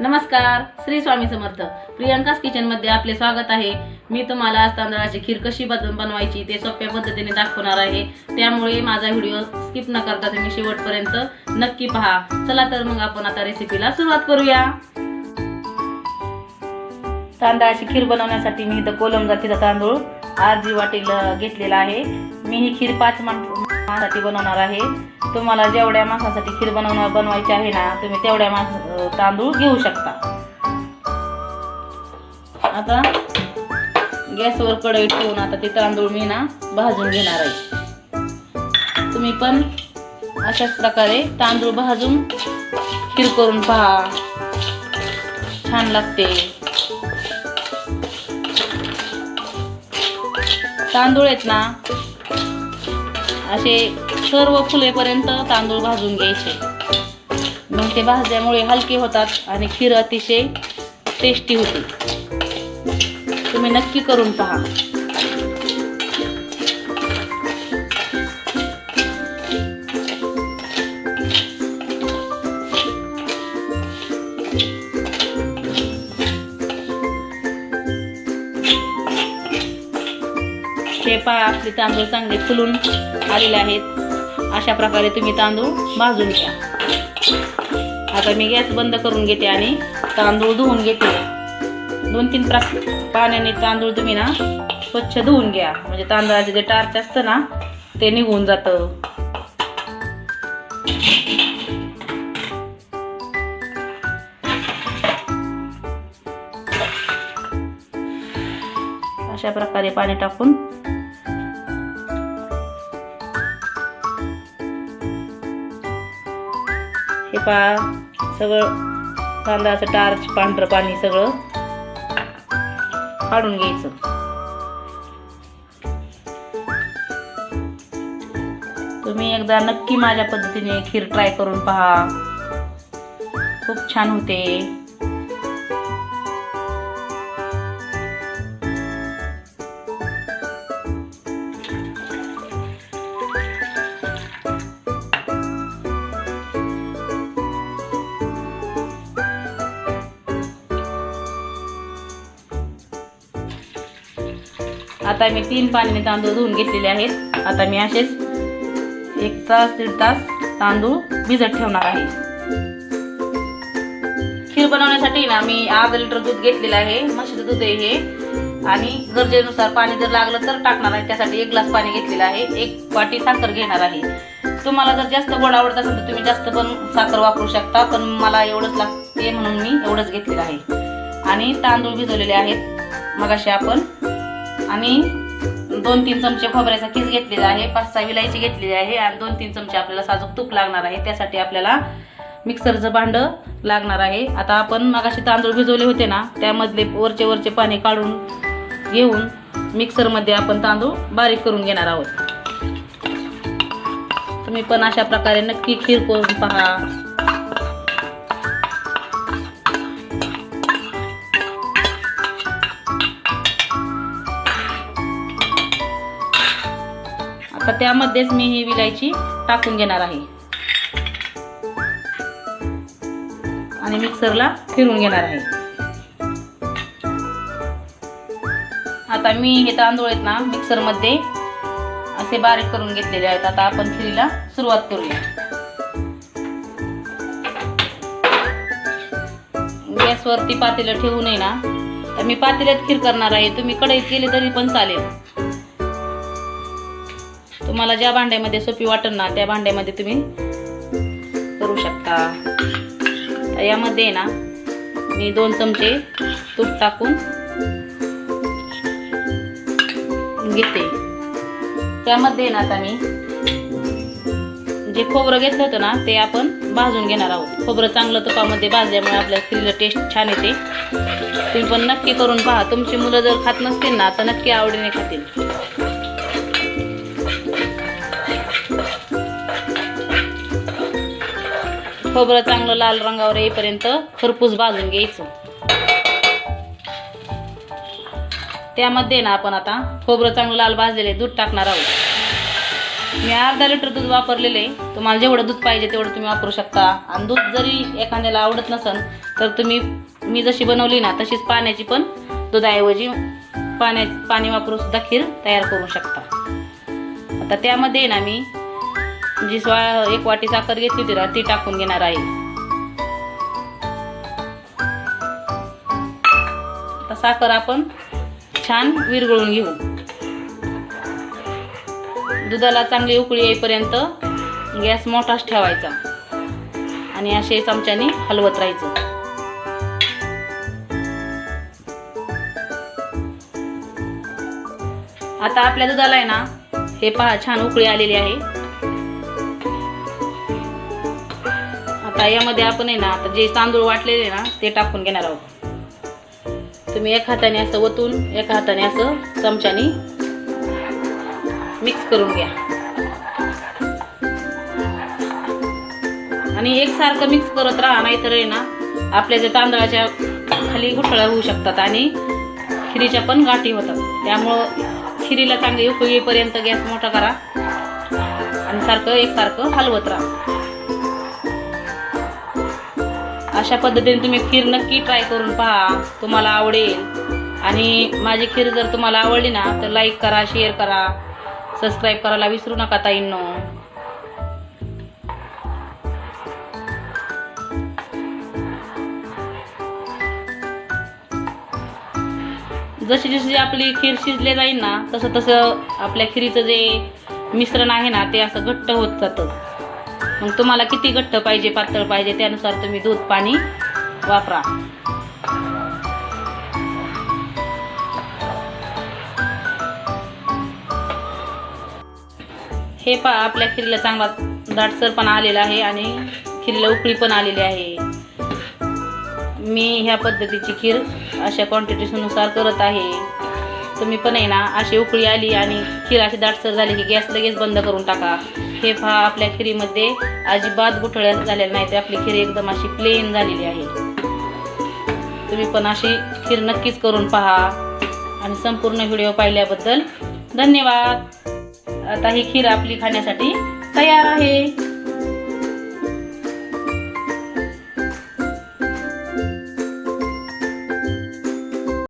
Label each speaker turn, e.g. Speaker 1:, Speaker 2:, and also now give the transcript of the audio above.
Speaker 1: नमस्कार श्री स्वामी समर्थ. प्रियंकास किचनमध्ये आपले स्वागत आहे. मी तुम्हाला आज तांदळाची खीर कशी बनवायची ते सोप्या पद्धतीने दाखवणार आहे. त्यामुळे माझा व्हिडिओ स्किप न करता तुम्ही शेवटपर्यंत नक्की पहा. चला तर मग आपण आता रेसिपीला सुरुवात करूया. तांदळाची खीर बनवण्यासाठी मी इथं कोलम जातीचा तांदूळ अर्धी वाटील घेतलेला आहे. मी ही खीर पाच मासासाठी बनवणार आहे. तुम्हाला जेवढ्या मासासाठी खीर बनवणार बनवायची आहे ना तुम्ही तेवढ्या मास तांदूळ घेऊ शकता. आता गॅसवर कढई ठेवून आता ते तांदूळ मी ना भाजून घेणार आहे. तुम्ही पण अशाच प्रकारे तांदूळ भाजून खीर करून पहा. छान लागते. तांदूळ आहेत ना असे सर्व फुलेपर्यंत तांदूळ भाजून घ्यायचे. मग ते भाजल्यामुळे हलके होतात आणि खीर अतिशय टेस्टी होते. तुम्ही नक्की करून पहा. पहा आपले तांदूळ चांगले फुलून आलेले आहेत. अशा प्रकारे तुम्ही तांदूळ भाजून घ्या. आता मी गॅस बंद करून घेते आणि तांदूळ धुवून घेते. दोन तीन प्रा पाण्याने तांदूळ तुम्ही ना स्वच्छ धुवून घ्या. म्हणजे तांदळाचे जे टार्च असतं ना ते निघून जातं. अशा प्रकारे पाणी टाकून हे पहा सगळं तांदळाचं टार्च पांढरं पाणी सगळं काढून घ्यायचं. तुम्ही एकदा नक्की माझ्या पद्धतीने खीर ट्राय करून पहा. खूप छान होते. आता मी तीन पाण्याने तांदूळ धुवून घेतलेले आहेत. आता मी असेच एक तास दीड तास तांदूळ भिजत ठेवणार आहे. खीर बनवण्यासाठी ना मी अर्धा लिटर दूध घेतलेलं आहे. म्हशीचं दूध आहे हे. आणि गरजेनुसार पाणी जर लागलं तर टाकणार आहे. त्यासाठी एक ग्लास पाणी घेतलेलं आहे. एक वाटी साखर घेणार आहे. तुम्हाला जर जास्त गोड आवडत असेल तर तुम्ही जास्त पण साखर वापरू शकता पण मला एवढंच लागते म्हणून मी एवढंच घेतलेलं आहे. आणि तांदूळ भिजवलेले आहेत. मगाशी आपण आणि दोन तीन चमचे खोबऱ्याचा किस घेतलेला आहे पाच सहा विलायची घेतलेली आहे आणि दोन तीन चमचे आपल्याला साजूक तूप लागणार आहे. त्यासाठी आपल्याला मिक्सरचं भांडं लागणार आहे. आता आपण मगाशी तांदूळ भिजवले होते ना त्यामधले वरचे वरचे पाणी काढून घेऊन मिक्सरमध्ये आपण तांदूळ बारीक करून घेणार आहोत. तुम्ही पण अशा प्रकारे नक्की खीर करून पहा. तर त्यामध्येच मी ही विलायची टाकून घेणार आहे. आणि मिक्सरला फिरून घेणार आहे. आता मी हे तांदूळ आहेत ना मिक्सरमध्ये असे बारीक करून घेतलेले आहेत. आता आपण खिरीला सुरुवात करूया. गॅसवरती पातेलं ठेवू नये ना. तर मी पातेल्यात खीर करणार आहे. तुम्ही कढईत केले तरी पण चालेल. तुम्हाला ज्या भांड्यामध्ये सोपी वाटेल ना त्या भांड्यामध्ये तुम्ही करू शकता. यामध्ये ना मी दोन चमचे तूप टाकून घेते. त्यामध्ये ना आता मी जे खोबरं घेतलं होतं ना ते आपण भाजून घेणार आहोत. खोबरं चांगलं तुपामध्ये भाजल्यामुळे आपल्या खिरीला टेस्ट छान येते. तुम्ही पण नक्की करून पहा. तुमची मुलं जर खात नसतील ना तर नक्की आवडीने खातील. हो, खोबरं चांगलं लाल रंगावर येईपर्यंत खरपूस भाजून घ्यायचं. त्यामध्ये ना आपण आता हो, खोबरं चांगलं लाल भाजलेले दूध टाकणार आहोत. मी अर्धा लिटर दूध वापरलेलं आहे. तुम्हाला जेवढं दूध पाहिजे तेवढं तुम्ही वापरू शकता. आणि दूध जरी एखाद्याला आवडत नसेल तर तुम्ही मी जशी बनवली ना तशीच पाण्याची पण दुधाऐवजी पाण्या पाणी वापरून सुद्धा खीर तयार करू शकता. आता त्यामध्ये ना मी जी सोळा एक वाटी साखर घेतली होती ना ती टाकून घेणार आहे. आता साखर आपण छान विरघळून घेऊ. दुधाला चांगली उकळी येईपर्यंत गॅस मोठाच ठेवायचा. आणि असे चमच्याने हलवत राहायचं. आता आपल्या दुधाला आहे ना हे पहा छान उकळी आलेली आहे. आता यामध्ये आपण आहे ना आता जे तांदूळ वाटलेले ना ते टाकून घेणार आहोत. तुम्ही एका हाताने असं वतून एका हाताने असं चमच्याने मिक्स करून घ्या. आणि एकसारखं मिक्स करत राहा नाहीतर आहे ना आपल्या जे तांदळाच्या खाली गुठळ्या होऊ शकतात आणि खिरीच्या पण गाठी होतात. त्यामुळं खिरीला चांगली उपयोगीपर्यंत गॅस मोठा करा आणि सारखं एकसारखं हलवत राहा. अशा पद्धतीने तुम्ही खीर नक्की ट्राय करून पहा. तुम्हाला आवडेल. आणि माझी खीर जर तुम्हाला आवडली ना तर लाईक करा शेअर करा. सबस्क्राईब करायला विसरू नका ताईंनो. जशी जशी आपली खीर शिजले जाईल ना तसं तसं आपल्या खिरीचं जे मिश्रण आहे ना ते असं घट्ट होत जातं. मग तुम्हाला किती घट्ट पाहिजे पातळ पाहिजे त्यानुसार तुम्ही दूध पाणी वापरा. हे पा आपल्या खिरीला चांगला दाटसर पण आलेला आहे आणि खिरीला उकळी पण आलेली आहे. मी ह्या पद्धतीची खीर अशा क्वांटिटीनुसार करत आहे. तुम्ही पण आहे ना अशी उकळी आली आणि खीर अशी दाटसर झाली की गॅस लगेच बंद करून टाका. हे पहा आपल्या खिरीमध्ये अजिबात गुठळ्या झालेल्या तर आपली खीर एकदम अशी प्लेन झालेली आहे तुम्ही पण अशी खीर नक्कीच करून पहा. आणि संपूर्ण व्हिडिओ पाहिल्याबद्दल धन्यवाद. आता ही खीर आपली खाण्यासाठी तयार आहे.